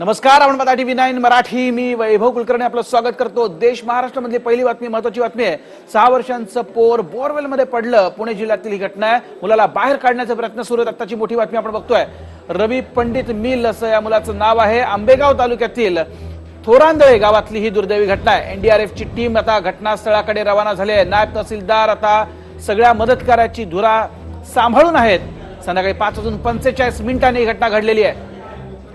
नमस्कार आपण बघा टीव्ही नाईन मराठी. मी वैभव कुलकर्णी आपलं स्वागत करतो. देश महाराष्ट्रामधली पहिली बातमी महत्वाची बातमी आहे. सहा वर्षांचं पोर बोरवेल मध्ये पडलं. पुणे जिल्ह्यातील ही घटना आहे. मुलाला बाहेर काढण्याचा प्रयत्न सुरू आहेत. आत्ताची मोठी बातमी आपण बघतोय. रवी पंडित मिल असं या मुलाचं नाव आहे. आंबेगाव तालुक्यातील थोरांदळे गावातली ही दुर्दैवी घटना आहे. एनडीआरएफची टीम आता घटनास्थळाकडे रवाना झाली आहे. नायब तहसीलदार आता सगळ्या मदतकार्याची धुरा सांभाळून आहेत. संध्याकाळी पाच वाजून पंचेचाळीस मिनिटांनी ही घटना घडलेली आहे.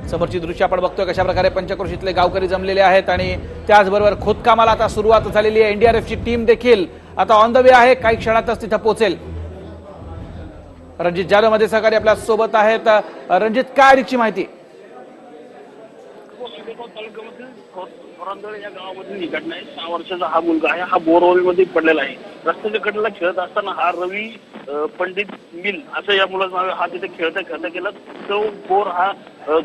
समोरची दृश्य आपण बघतोय कशा प्रकारे पंचक्रोशीतले गावकरी जमलेले आहेत आणि त्याचबरोबर खोदकामाला आता सुरुवात झालेली आहे. एनडीआरएफची टीम देखील आता ऑन द वे आहे. काही क्षणातच तिथं पोहोचेल रणजित जाधवमध्ये सहकारी आपल्यासोबत आहेत. रणजित काय अधिकची माहिती? या गावामधून ही घटना आहे. सहा वर्षाचा हा मुलगा आहे. हा बोरहोल पडलेला आहे. रस्त्याच्या कडेला खेळत असताना हा रवी पंडित मिल असं या मुलाचं नाव हा तिथे खेळता खेळता गेला. तो बोर हा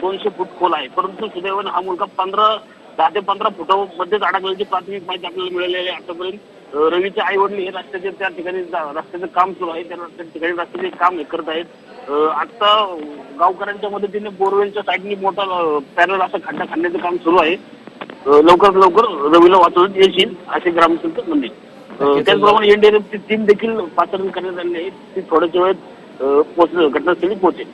दोनशे फूट खोल आहे. परंतु सुदैवाने हा मुलगा पंधरा दहा ते पंधरा फुटामध्येच अडकल्याची प्राथमिक माहिती आपल्याला मिळालेली आहे आतापर्यंत. रवीचे आई वडील हे रस्त्याचे त्या ठिकाणी रस्त्याचं काम सुरू आहे. त्या रस्त्या ठिकाणी रस्त्याचे काम हे करत आहेत. आता गावकऱ्यांच्या मदतीने बोरवेलच्या साईडने मोठा पॅनल असा खड्डा खाण्याचं काम सुरू आहे. लवकरात लवकर रवीला वाचवण्यात येशील असे ग्रामस्थ म्हणले त्याचप्रमाणे एनडीआरएफची टीम देखील पाचारण करण्यात आली आहे. ती थोड्याच्या वेळात अं, पोहोच घटनास्थळी पोहोचेल.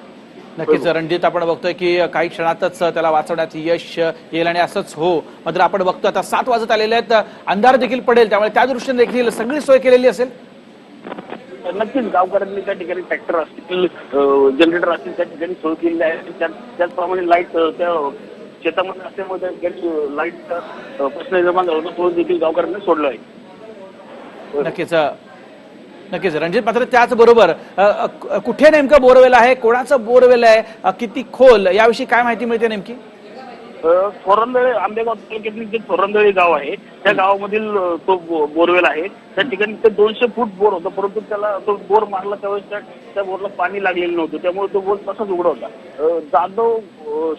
नक्कीच रणजित आपण बघतोय की काही क्षणातच त्याला वाचवण्यात यश येईल आणि असंच हो. मात्र आपण बघतोय आता सात वाजत आलेले आहेत. अंधार देखील पडेल त्यामुळे त्या दृष्टीने देखील सगळी सोय केलेली असेल? नक्कीच. गावकऱ्यांनी त्या ठिकाणी ट्रॅक्टर असतील जनरेटर असतील त्या ठिकाणी सोय केलेली आहे. त्या- त्याचप्रमाणे लाइट त्या शेतामध्ये असल्यामुळे त्या ठिकाणी लाईटचा प्रश्न निर्माण झाला होता तो देखील गावकऱ्यांनी सोडला आहे. नक्कीच नक्कीच. रणजित मात्र त्याचबरोबर कुठे नेमकं बोरवेल आहे? कोणाचं बोरवेल आहे? किती खोल? याविषयी काय माहिती मिळते नेमकी? थोरंदळे आंबेगाव तालुक्यातील जे थोरंदळे गाव आहे त्या गावामधील तो बोरवेल आहे. त्या ठिकाणी ते दोनशे फूट बोर होता परंतु त्याला तो बोर मारला त्यावेळेस त्या बोरला पाणी लागलेलं नव्हतं. त्यामुळे तो बोर तसाच उघडा होता. जाधव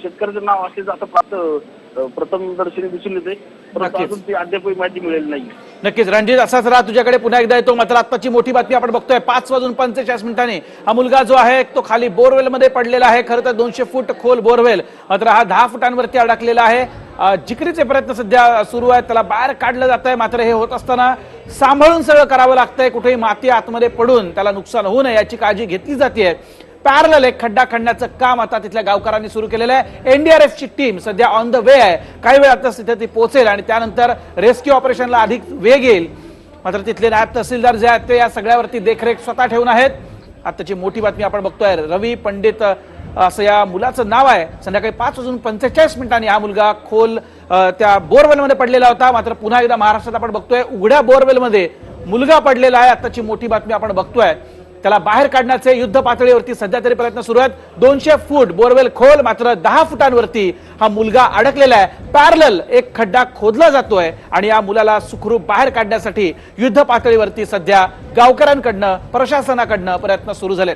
शेतकऱ्याचं नाव असल्याचं आता प्राप्त प्रथम दर्शनी दिसून येते. परंतु नक्कीच. अजून ती अद्यापही माहिती मिळेल नाही. नक्कीच. रणजित असाच राहा. तुझ्याकडे पुन्हा एकदा येतो. मात्र आत्ताची मोठी बातमी आपण बघतोय. पाच वाजून पंचेचाळीस मिनिटांनी हा मुलगा जो आहे तो खाली बोरवेल मध्ये पडलेला आहे. खरं तर दोनशे फूट खोल बोरवेल. मात्र हा दहा फुटांवरती अडकलेला आहे. जिकरीचे प्रयत्न सध्या सुरू आहेत. त्याला बाहेर काढलं जात आहे मात्र हे होत असताना सांभाळून सगळं करावं लागतंय. कुठेही माती आतमध्ये पडून त्याला नुकसान होऊ नये याची काळजी घेतली जाते पॅरल एक खड्डा खणण्याचं काम आता तिथल्या गावकऱ्यांनी सुरू केलेलं आहे. एनडीआरएफची टीम सध्या ऑन द वे आहे. काही वेळ आता तिथे ती पोहोचेल आणि त्यानंतर रेस्क्यू ऑपरेशनला अधिक वेग येईल. मात्र तिथले नायब तहसीलदार जे आहेत ते या सगळ्यावरती देखरेख स्वतः ठेवून आहेत. आताची मोठी बातमी आपण बघतोय. रवी पंडित असं या मुलाचं नाव आहे. संध्याकाळी पाच वाजून पंचेचाळीस मिनिटांनी हा मुलगा खोल त्या बोरवेलमध्ये पडलेला होता. मात्र पुन्हा एकदा महाराष्ट्रात आपण बघतोय उघड्या बोरवेलमध्ये मुलगा पडलेला आहे. आताची मोठी बातमी आपण बघतोय. त्याला बाहेर काढण्याचे युद्ध पातळीवरती सध्या तरी प्रयत्न सुरू आहेत. दोनशे फूट बोरवेल खोल मात्र दहा फुटांवरती हा मुलगा अडकलेला आहे. पॅरल एक खड्डा खोदला जातोय आणि या मुलाला सुखरूप बाहेर काढण्यासाठी युद्ध पातळीवरती सध्या गावकऱ्यांकडनं प्रशासनाकडनं प्रयत्न सुरू झालेत.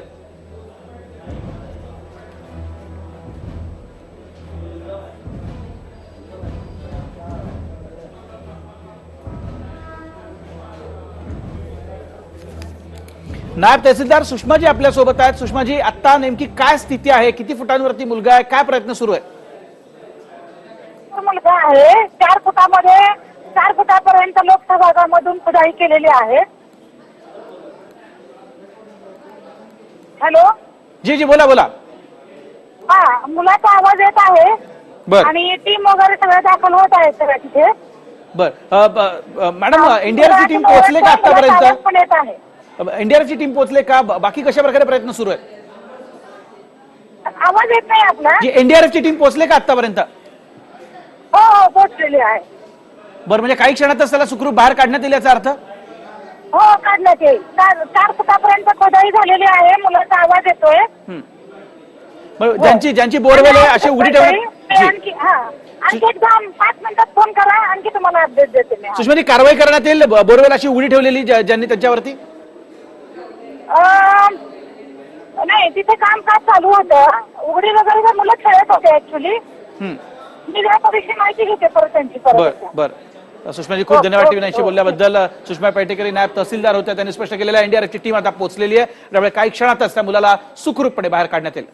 नायब तहसीलदार सुषमाजी आपल्यासोबत आहेत. सुषमाजी आता नेमकी काय स्थिती आहे? किती फुटांवरती मुलगा आहे? काय प्रयत्न सुरू आहे? मुलगा आहे. चार फुटामध्ये चार फुटापर्यंत लोकसभागामधून खुदाई केलेली आहे. हॅलो? जी जी बोला बोला. हा मुलाचा आवाज येत आहे. बर. आणि टीम वगैरे सगळ्या दाखल होत आहे सगळ्या तिथे. बर. अ, ब- अ, मॅडम एनडीआरएफची टीम पोहोचले का मुलाचा आवाज आतापर्यंत? पण येत आहे. एनडीआरएफची टीम पोहोचले का? बाकी कशा प्रकारे प्रयत्न सुरू आहेत? आवाज येत नाही आपला. एनडीआरएफची टीम पोहोचले का आतापर्यंत हो हो पोचलेली आहे. बरं म्हणजे काही क्षणातच त्याला सुखरूप बाहेर काढण्यात येईल याचा अर्थ? हो काढण्यात येईल. चार फुटापर्यंत खोदाई झालेली आहे. मुलाचा आवाज येतोय. हं. ज्यांची ज्यांची बोरवेल आहे अशी ठेवण्यात जी. आणखी हा. एकदा पाच मिनिटात फोन करा. आणखी तुम्हाला अपडेट देते मी. सुषमाजी कारवाई करण्यात येईल? बोरवेल अशी उडी ठेवलेली ज्या- ज्यांनी त्यांच्यावरती? नाही तिथे काम काज चालू होतं. उघडी वगैरे मुलं खेळत होते ऍक्च्युली हं. मी त्याविषयी माहिती घेते परत त्यांची परत बर सुषमाजी खूप हो, धन्यवाद हो, टीव्ही नाईनशी हो. बोलल्याबद्दल. सुषमा पेटेकरी नायब तहसीलदार होत्या त्यांनी स्पष्ट केलेल्या एनडीआरएफची टीम आता पोहोचलेली आहे. त्यामुळे काही क्षणातच त्या मुलाला सुखरूपपणे बाहेर काढण्यात येईल.